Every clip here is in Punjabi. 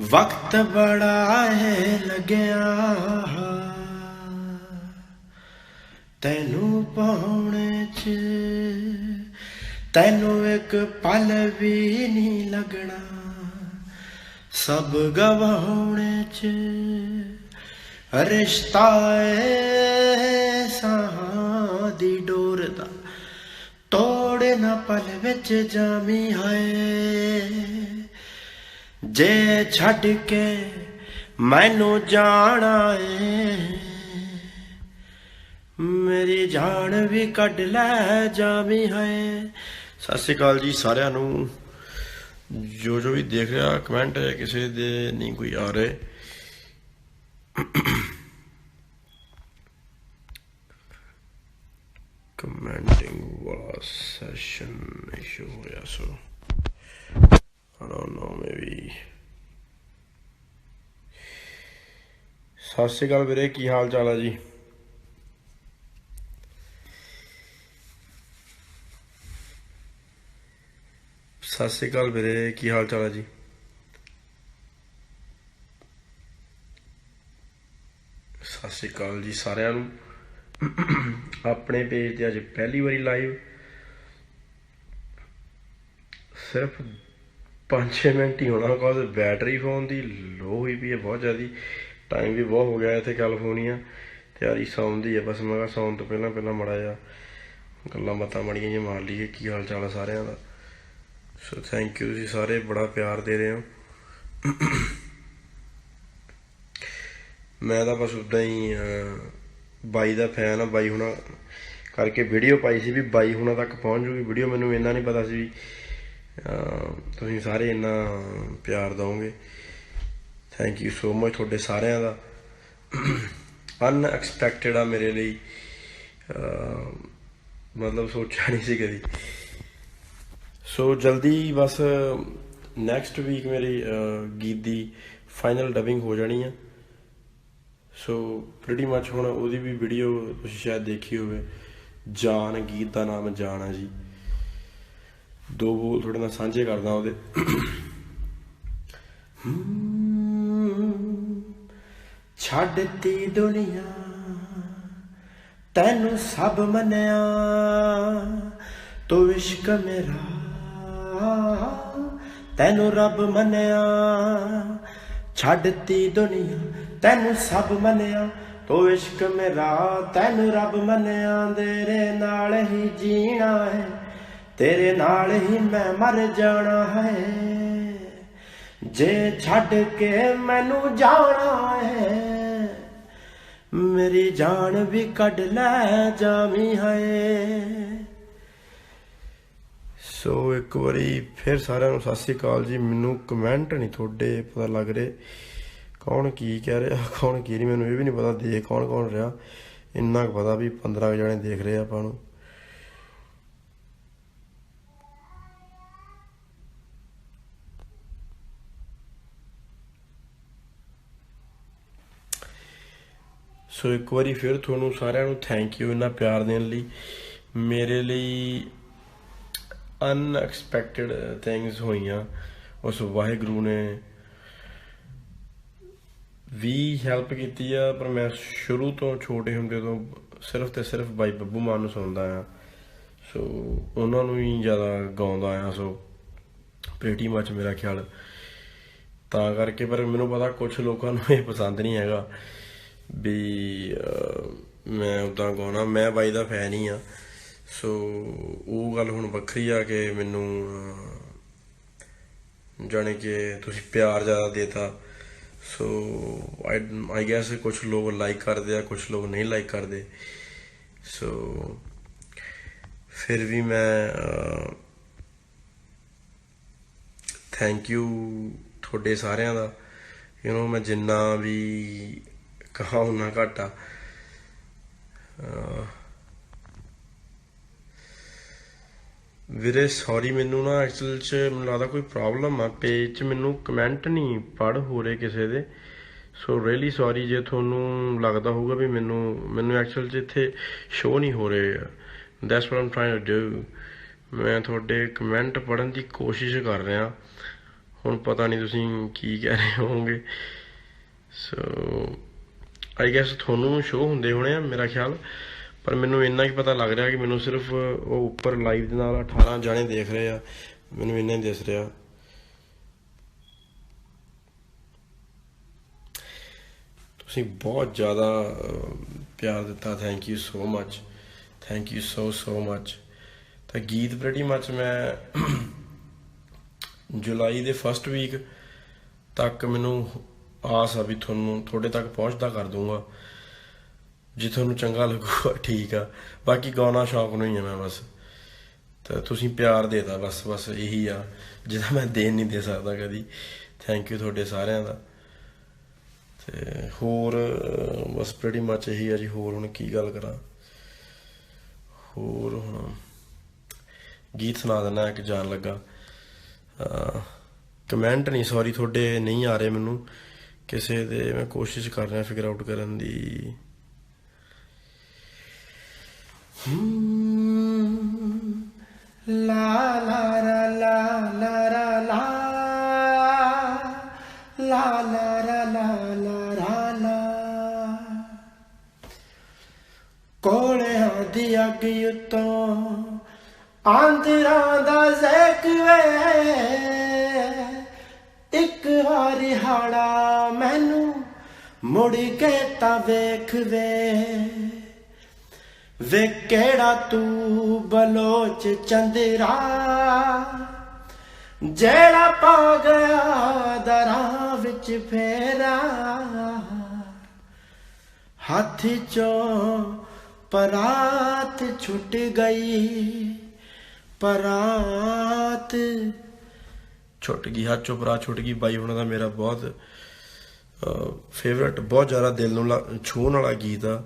ਵਕਤ ਬੜਾ ਹੈ ਲਗਿਆ ਤੈਨੂੰ ਪਾਉਣੇ ਚ ਤੈਨੂੰ ਇੱਕ ਪਲ ਵੀ ਨਹੀਂ ਲੱਗਣਾ। ਸਭ ਗਵਾਉਣੇ ਚ ਰਿਸ਼ਤਾ ਏ ਸਾਹਾਂ ਦੀ ਡੋਰ ਦਾ। ਤੋੜ ਨਾ ਪਲ ਵਿੱਚ ਜਾਮੀ ਹੈ ਜੇ ਛੱਡ ਕੇ ਮੈਨੂੰ ਜਾਣਾ ਏ, ਮੇਰੀ ਜਾਨ ਵੀ ਕੱਢ ਲੈ ਜਾਵੀਂ ਹੈ ਸਤਿ ਸ਼੍ਰੀ ਅਕਾਲ ਜੀ ਸਾਰਿਆਂ ਨੂੰ। ਜੋ ਜੋ ਵੀ ਦੇਖ ਰਿਹਾ ਕਮੈਂਟ ਕਿਸੇ ਦੇ ਨਹੀਂ ਕੋਈ ਆ ਰਹੇ। ਕਮੈਂਟਿੰਗ ਵਾਲਾ ਸੈਸ਼ਨ ਇਸ਼ੂ ਹੋਇਆ ਸੋ I don't know, maybe. ਸਤਿ ਸ਼੍ਰੀ ਅਕਾਲ ਵੀਰੇ ਕੀ ਹਾਲ ਚਾਲ ਹੈ ਜੀ? ਸਤਿ ਸ਼੍ਰੀ ਅਕਾਲ ਵੀਰੇ, ਕੀ ਹਾਲ ਚਾਲ ਹੈ ਜੀ? ਸਤਿ ਸ਼੍ਰੀ ਅਕਾਲ ਜੀ ਸਾਰਿਆਂ ਨੂੰ। ਆਪਣੇ ਪੇਜ ਤੇ ਅੱਜ ਪਹਿਲੀ ਵਾਰੀ ਲਾਈਵ ਸਿਰਫ 5-6 ਮਿੰਟ ਹੀ ਹੋਣਾ ਕਾਜ਼ ਬੈਟਰੀ ਫੋਨ ਦੀ? ਲੋ ਹੋਈ ਪਈ ਹੈ ਬਹੁਤ ਜ਼ਿਆਦੀ ਟਾਈਮ ਵੀ ਬਹੁਤ ਹੋ ਗਿਆ ਇੱਥੇ ਕੈਲੀਫੋਰਨੀਆ ਤਿਆਰੀ ਸੌਣ ਦੀ ਹੈ ਬਸ ਮੈਂ ਕਿਹਾ ਸੌਣ ਤੋਂ ਪਹਿਲਾਂ ਪਹਿਲਾਂ ਮੜਾ ਜਾ ਗੱਲਾਂ ਬਾਤਾਂ ਮੜੀਆਂ ਜਿਹੀਆਂ ਮਾਰ ਲਈਏ, ਕੀ ਹਾਲ ਚਾਲ ਹੈ ਸਾਰਿਆਂ ਦਾ? ਸੋ ਥੈਂਕ ਯੂ ਤੁਸੀਂ ਸਾਰੇ ਬੜਾ ਪਿਆਰ ਦੇ ਰਹੇ ਹੋ। ਮੈਂ ਤਾਂ ਬਸ ਉਦਾਂ ਹੀ ਬਾਈ ਦਾ ਫੈਨ ਆ, ਬਾਈ ਹੁਣਾਂ ਕਰਕੇ ਵੀਡੀਓ ਪਾਈ ਸੀ ਵੀ ਬਾਈ ਹੁਣਾਂ ਤੱਕ ਪਹੁੰਚ ਜੂਗੀ। ਵੀਡੀਓ ਮੈਨੂੰ ਇੰਨਾ ਨਹੀਂ ਪਤਾ ਸੀ ਵੀ ਤੁਸੀਂ ਸਾਰੇ ਇੰਨਾ ਪਿਆਰ ਦਿਓਗੇ। ਥੈਂਕ ਯੂ ਸੋ ਮਚ ਤੁਹਾਡੇ ਸਾਰਿਆਂ ਦਾ। ਅਨਐਕਸਪੈਕਟਡ ਆ ਮੇਰੇ ਲਈ। ਮਤਲਬ ਸੋਚਿਆ ਨਹੀਂ ਸੀ ਕਦੀ। ਸੋ ਜਲਦੀ ਬਸ ਨੈਕਸਟ ਵੀਕ ਮੇਰੀ ਗੀਤ ਦੀ ਫਾਈਨਲ ਡਬਿੰਗ ਹੋ ਜਾਣੀ ਆ ਸੋ ਪ੍ਰੀਟੀ ਮੱਚ ਹੁਣ ਉਹਦੀ ਵੀ ਵੀਡੀਓ ਤੁਸੀਂ ਸ਼ਾਇਦ ਦੇਖੀ ਹੋਵੇ ਜਾਨ ਗੀਤ ਦਾ ਨਾਮ ਜਾਨ ਆ ਜੀ ਦੋ ਬੋਲ ਤੁਹਾਡੇ ਨਾਲ ਸਾਂਝੇ ਕਰਦਾ ਉਹਦੇ ਛੱਡਤੀ ਦੁਨੀਆ ਤੈਨੂੰ ਸਭ ਮੰਨਿਆ ਤੂੰ ਇਸ਼ਕ ਮੇਰਾ ਤੈਨੂੰ ਰੱਬ ਮੰਨਿਆ, ਛੱਡਤੀ ਦੁਨੀਆ, ਤੈਨੂੰ ਸਭ ਮੰਨਿਆ। ਤੂੰ ਇਸ਼ਕ ਮੇਰਾ, ਤੈਨੂੰ ਰੱਬ ਮੰਨਿਆ, ਤੇਰੇ ਨਾਲ ਹੀ ਜੀਣਾ ਹੈ, ਤੇਰੇ ਨਾਲ ਹੀ ਮੈਂ ਮਰ ਜਾਣਾ ਹੈ। ਜੇ ਛੱਡ ਕੇ ਮੈਨੂੰ ਜਾਣਾ ਹੈ, ਮੇਰੀ ਜਾਨ ਵੀ ਕੱਢ ਲੈ ਜਾਵੀਂ ਹੈ ਸੋ ਇੱਕ ਵਾਰੀ ਫਿਰ ਸਾਰਿਆਂ ਨੂੰ ਸਤਿ ਸ੍ਰੀ ਅਕਾਲ ਜੀ। ਮੈਨੂੰ ਕਮੈਂਟ ਨਹੀਂ ਤੁਹਾਡੇ ਪਤਾ ਲੱਗ ਰਹੇ ਕੌਣ ਕੀ ਕਹਿ ਰਿਹਾ, ਕੌਣ ਕੀ ਨਹੀਂ, ਮੈਨੂੰ ਇਹ ਵੀ ਨਹੀਂ ਪਤਾ ਦੇਖ ਕੌਣ ਕੌਣ ਰਿਹਾ। ਇੰਨਾ ਕੁ ਪਤਾ ਵੀ 15 ਜਣੇ ਦੇਖ ਰਹੇ ਆਪਾਂ ਨੂੰ। ਸੋ ਇੱਕ ਵਾਰੀ ਫਿਰ ਤੁਹਾਨੂੰ ਸਾਰਿਆਂ ਨੂੰ ਥੈਂਕ ਯੂ ਇੰਨਾ ਪਿਆਰ ਦੇਣ ਲਈ। ਮੇਰੇ ਲਈ ਅਨਐਕਸਪੈਕਟਡ ਥਿੰਗਸ uh, ਹੋਈਆਂ। ਉਸ ਵਾਹਿਗੁਰੂ ਨੇ ਵੀ ਹੈਲਪ ਕੀਤੀ ਆ, ਪਰ ਮੈਂ ਸ਼ੁਰੂ ਤੋਂ ਛੋਟੇ ਹੁੰਦੇ ਤੋਂ ਸਿਰਫ ਤੇ ਸਿਰਫ ਬਾਈ ਬੱਬੂ ਮਾਨ ਨੂੰ ਸੁਣਦਾ ਆ। ਸੋ ਉਹਨਾਂ ਨੂੰ ਹੀ ਜ਼ਿਆਦਾ ਗਾਉਂਦਾ ਆ। ਸੋ ਪ੍ਰੀਟੀ ਮੱਚ ਮੇਰਾ ਖਿਆਲ। ਤਾਂ ਕਰਕੇ ਪਰ ਮੈਨੂੰ ਪਤਾ ਕੁਝ ਲੋਕਾਂ ਨੂੰ ਇਹ ਪਸੰਦ ਨਹੀਂ ਹੈਗਾ ਵੀ ਮੈਂ ਉਦਾਂ ਗਾਉਣਾ। ਮੈਂ ਬਾਈ ਦਾ ਫੈਨ ਹੀ ਆ। ਸੋ ਉਹ ਗੱਲ ਹੁਣ ਵੱਖਰੀ ਆ ਕਿ ਮੈਨੂੰ ਅਹ, ਜਾਣੀ ਕਿ ਤੁਸੀਂ ਪਿਆਰ ਜ਼ਿਆਦਾ ਦੇਤਾ। ਸੋ ਆਈ ਆਈ ਗੈਸ ਕੁਝ ਲੋਕ ਲਾਈਕ ਕਰਦੇ ਆ ਕੁਝ ਲੋਕ ਨਹੀਂ ਲਾਈਕ ਕਰਦੇ। ਸੋ ਫਿਰ ਵੀ ਮੈਂ ਥੈਂਕ ਯੂ ਤੁਹਾਡੇ ਸਾਰਿਆਂ ਦਾ। ਯੂ نو ਮੈਂ ਜਿੰਨਾ ਵੀ ਕਹਾ ਉਹਨਾਂ ਘਾਟਾ ਵੀਰੇ ਸੌਰੀ ਮੈਨੂੰ ਨਾ ਐਕਚੁਅਲ ਚ ਮੈਨੂੰ ਲੱਗਦਾ ਕੋਈ ਪ੍ਰੋਬਲਮ ਆ। ਪੇਜ 'ਚ ਮੈਨੂੰ ਕਮੈਂਟ ਨਹੀਂ ਪੜ ਹੋ ਰਹੇ ਕਿਸੇ ਦੇ। ਸੋ ਰੀਅਲੀ ਸੌਰੀ ਜੇ ਤੁਹਾਨੂੰ ਲੱਗਦਾ ਹੋਊਗਾ ਵੀ ਮੈਨੂੰ ਮੈਨੂੰ ਐਕਚੁਅਲ ਚ ਇੱਥੇ ਸ਼ੋ ਨਹੀਂ ਹੋ ਰਹੇ that's what I'm trying to do ਮੈਂ ਤੁਹਾਡੇ ਕਮੈਂਟ ਪੜਨ ਦੀ ਕੋਸ਼ਿਸ਼ ਕਰ ਰਿਹਾ। ਹੁਣ ਪਤਾ ਨਹੀਂ ਤੁਸੀਂ ਕੀ ਕਹਿ ਰਹੇ ਹੋਵੋਗੇ। ਸੋ ਆਈ ਗੈਸ ਤੁਹਾਨੂੰ ਸ਼ੋ ਹੁੰਦੇ ਹੋਣੇ ਆ, ਮੇਰਾ ਖਿਆਲ। ਪਰ ਮੈਨੂੰ ਇੰਨਾ ਹੀ ਪਤਾ ਲੱਗ ਰਿਹਾ ਕਿ ਮੈਨੂੰ ਸਿਰਫ ਉਹ ਉੱਪਰ ਲਾਈਵ ਦੇ ਨਾਲ 18 ਜਾਣੇ ਦੇਖ ਰਹੇ ਆ। ਮੈਨੂੰ ਇੰਨਾ ਹੀ ਦਿਸ ਰਿਹਾ। ਤੁਸੀਂ ਬਹੁਤ ਜ਼ਿਆਦਾ ਪਿਆਰ ਦਿੱਤਾ। Thank you so much thank you so so much ਤਾਂ ਗੀਤ ਪ੍ਰੈਟੀ ਮੱਚ ਮੈਂ ਜੁਲਾਈ ਦੇ ਫਸਟ ਵੀਕ ਤੱਕ ਮੈਨੂੰ ਆਸ ਆ ਵੀ ਤੁਹਾਨੂੰ, ਤੁਹਾਡੇ ਤੱਕ ਪਹੁੰਚਦਾ ਕਰ ਦੂੰਗਾ ਜੇ ਤੁਹਾਨੂੰ ਚੰਗਾ ਲੱਗੂਗਾ, ਠੀਕ ਆ। ਬਾਕੀ ਗਾਉਣਾ ਸ਼ੌਕ ਨੂੰ ਹੀ ਆ ਮੈਂ ਬਸ। ਤਾਂ ਤੁਸੀਂ ਪਿਆਰ ਦੇਤਾ ਬਸ ਬਸ ਇਹੀ ਆ। ਜਿਹਦਾ ਮੈਂ ਦੇਣ ਨਹੀਂ ਦੇ ਸਕਦਾ ਕਦੀ। ਥੈਂਕ ਯੂ ਤੁਹਾਡੇ ਸਾਰਿਆਂ ਦਾ। ਤੇ ਹੋਰ, ਬਸ ਪ੍ਰੀਟੀ ਮੱਚ ਇਹੀ ਆ ਜੀ। ਹੋਰ ਹੁਣ ਕੀ ਗੱਲ ਕਰਾਂ? ਹੋਰ ਹੁਣ ਗੀਤ ਸੁਣਾ ਦੇਣਾ ਇੱਕ ਜਾਣ ਲੱਗਾ। ਕਮੈਂਟ ਨਹੀਂ ਸੌਰੀ ਤੁਹਾਡੇ ਨਹੀਂ ਆ ਰਹੇ ਮੈਨੂੰ। ਕਿਸੇ ਦੇ ਮੈਂ ਕੋਸ਼ਿਸ਼ ਕਰ ਰਿਹਾ ਫਿਗਰ ਆਊਟ ਕਰਨ ਦੀ। La la la la la la la La la la la la la la ਕੋਲਿਆਂ ਦੀ ਅੱਗ ਉਤੋਂ ਆਂਦਰਾਂ ਦਾ ਜ਼ੈਕ ਵੇ। ਇੱਕ ਵਾਰੀ ਹਾੜਾ ਮੈਨੂੰ ਮੁੜ ਕੇ ਤਾਂ ਵੇਖ ਵੇ ਵੇ ਕਿਹੜਾ ਤੂੰ ਬਲੋਚ ਚੰਦਰਾ? ਜਿਹੜਾ ਪਾ ਗਿਆ ਦਰਾਂ ਵਿੱਚ ਫੇਰਾ। ਹੱਥ ਚੋਂ ਪਰਾਤ ਛੁੱਟ ਗਈ। ਪਰਾਤ ਛੁੱਟ ਗਈ, ਹੱਥ ਚੋਂ ਪਰਾ ਛੁੱਟ ਗਈ। ਬਾਈ ਉਹਨਾਂ ਦਾ ਮੇਰਾ ਬਹੁਤ ਫੇਵਰਟ ਬਹੁਤ ਜ਼ਿਆਦਾ ਦਿਲ ਨੂੰ ਲਾ- ਛੂਹਣ ਵਾਲਾ ਗੀਤ ਆ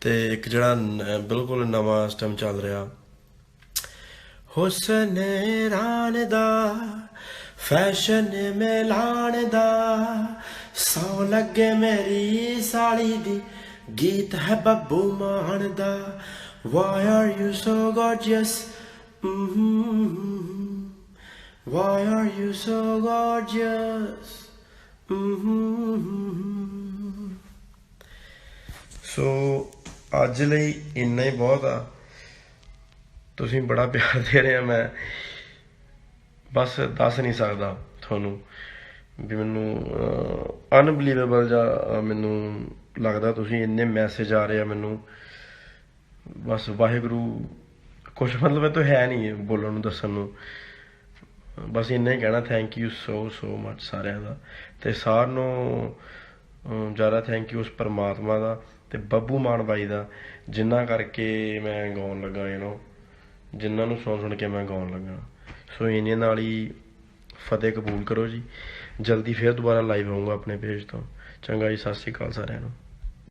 ਤੇ ਇੱਕ ਜਿਹੜਾ ਬਿਲਕੁਲ ਨਵਾਂ ਇਸ ਚੱਲ ਰਿਹਾ ਹੁਸਨ ਰਾਨ ਦਾ ਫੈਸ਼ਨ ਮਿਲਾਣ ਦਾ, ਸੌ ਲੱਗੇ ਮੇਰੀ ਸਾਲੀ ਦੀ ਗੀਤ ਹੈ ਬੱਬੂ ਮਾਨ ਦਾ Why are you so gorgeous? Mhm. Why are you so gorgeous? ਸੋ ਅੱਜ ਲਈ ਇੰਨਾ ਹੀ ਬਹੁਤ ਆ। ਤੁਸੀਂ ਬੜਾ ਪਿਆਰ ਦੇ ਰਹੇ ਆ, ਮੈਂ ਬਸ ਦੱਸ ਨਹੀਂ ਸਕਦਾ ਤੁਹਾਨੂੰ ਵੀ ਮੈਨੂੰ ਅਨਬਲੀਵੇਬਲ ਜਾਂ ਮੈਨੂੰ ਲੱਗਦਾ ਤੁਸੀਂ ਇੰਨੇ ਮੈਸੇਜ ਆ ਰਹੇ ਆ ਮੈਨੂੰ। ਬਸ ਵਾਹਿਗੁਰੂ ਕੁਝ ਮਤਲਬ ਇਹ ਤਾਂ ਹੈ ਨਹੀਂ ਬੋਲਣ ਨੂੰ, ਦੱਸਣ ਨੂੰ। ਬਸ ਇੰਨਾ ਹੀ ਕਹਿਣਾ thank you so so much ਸਾਰਿਆਂ ਦਾ। ਤੇ ਸਾਰ ਨੂੰ ਜ਼ਿਆਦਾ ਥੈਂਕ ਯੂ ਉਸ ਪਰਮਾਤਮਾ ਦਾ ਤੇ ਬੱਬੂ ਮਾਨ ਬਾਈ ਦਾ, ਜਿੰਨਾ ਕਰਕੇ ਮੈਂ ਗਾਉਣ ਲੱਗਾ ਯੂ نو ਜਿਨ੍ਹਾਂ ਨੂੰ ਸੁਣ ਸੁਣ ਕੇ ਮੈਂ ਗਾਉਣ ਲੱਗਾ। ਸੋ ਇਹਨਾਂ ਨਾਲ ਹੀ ਫਤਿਹ ਕਬੂਲ ਕਰੋ ਜੀ। ਜਲਦੀ ਫੇਰ ਦੁਬਾਰਾ ਲਾਈਵ ਆਉਂਗਾ ਆਪਣੇ ਪੇਜ ਤੋਂ। ਚੰਗਾ ਜੀ, ਸਤਿ ਸ਼੍ਰੀ ਅਕਾਲ ਸਾਰਿਆਂ ਨੂੰ।